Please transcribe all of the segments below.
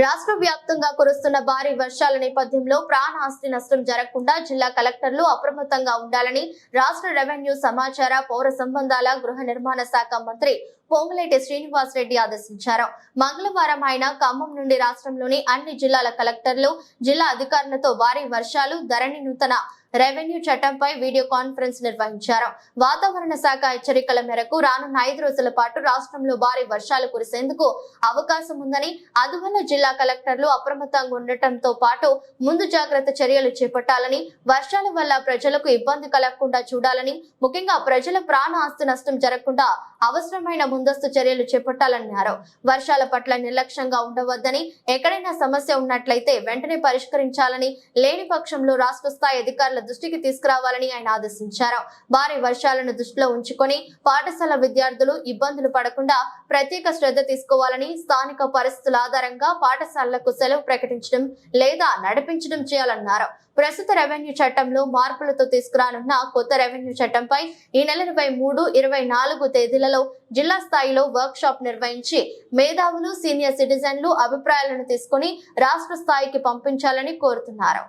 రాష్ట్ర వ్యాప్తంగా కురుస్తున్న భారీ వర్షాల నేపథ్యంలో ప్రాణ ఆస్తి నష్టం జరగకుండా జిల్లా కలెక్టర్లు అప్రమత్తంగా ఉండాలని రాష్ట్ర రెవెన్యూ సమాచార పౌర సంబంధాల గృహ నిర్మాణ శాఖ మంత్రి పొంగులేటి శ్రీనివాస్ రెడ్డి ఆదేశించారు. మంగళవారం ఆయన ఖమ్మం నుండి రాష్ట్రంలోని అన్ని జిల్లాల కలెక్టర్లు జిల్లా అధికారులతో భారీ వర్షాలు ధరణి నూతన రెవెన్యూ చట్టంపై వీడియో కాన్ఫరెన్స్ నిర్వహించారు. వాతావరణ శాఖ హెచ్చరికల మేరకు రానున్న ఐదు రోజుల పాటు రాష్ట్రంలో భారీ వర్షాలు కురిసేందుకు అవకాశం ఉందని అందువల్ల జిల్లా కలెక్టర్లు అప్రమత్తంగా ఉండటంతో పాటు ముందు జాగ్రత్త చర్యలు చేపట్టాలని వర్షాల వల్ల ప్రజలకు ఇబ్బంది కలగకుండా చూడాలని ముఖ్యంగా ప్రజల ప్రాణ ఆస్తి నష్టం జరగకుండా అవసరమైన ముందస్తు చర్యలు చేపట్టాలన్నారు వర్షాల పట్ల నిర్లక్ష్యంగా ఉండవద్దని ఎక్కడైనా సమస్య ఉన్నట్లయితే వెంటనే పరిష్కరించాలని లేని పక్షంలో రాష్ట్ర స్థాయి అధికారుల దృష్టికి తీసుకురావాలని ఆయన ఆదేశించారు. భారీ వర్షాలను దృష్టిలో ఉంచుకొని పాఠశాల విద్యార్థులు ఇబ్బందులు పడకుండా ప్రత్యేక శ్రద్ధ తీసుకోవాలని స్థానిక పరిస్థితుల ఆధారంగా పాఠశాలలకు సెలవు ప్రకటించడం లేదా నడిపించడం చేయాలన్నారు. ప్రస్తుత రెవెన్యూ చట్టంలో మార్పులతో తీసుకురానున్న కొత్త రెవెన్యూ చట్టంపై ఈ నెల ఇరవై మూడు ఇరవై నాలుగు తేదీలలో జిల్లా స్థాయిలో వర్క్ షాప్ నిర్వహించి మేధావులు సీనియర్ సిటిజన్లు అభిప్రాయాలను తీసుకుని రాష్ట్ర స్థాయికి పంపించాలని కోరుతున్నారు.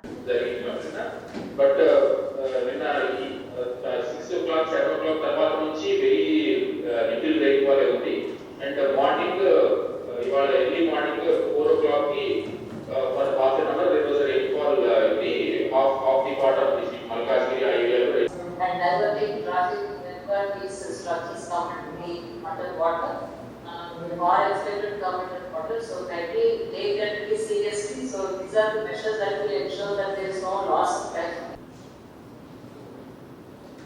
అండ్ మార్నింగ్ ఇవాళ early morning that these structures completely underwater. Um, or elevated government water, so that we take that very seriously. So these are the measures that will ensure that there is no loss of life.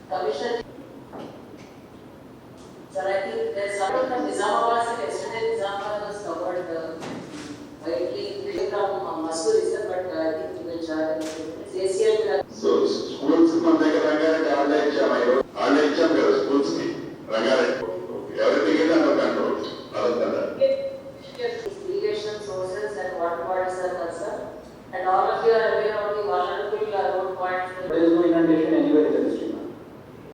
Commission. I think there's some of Nizamabad. that are available.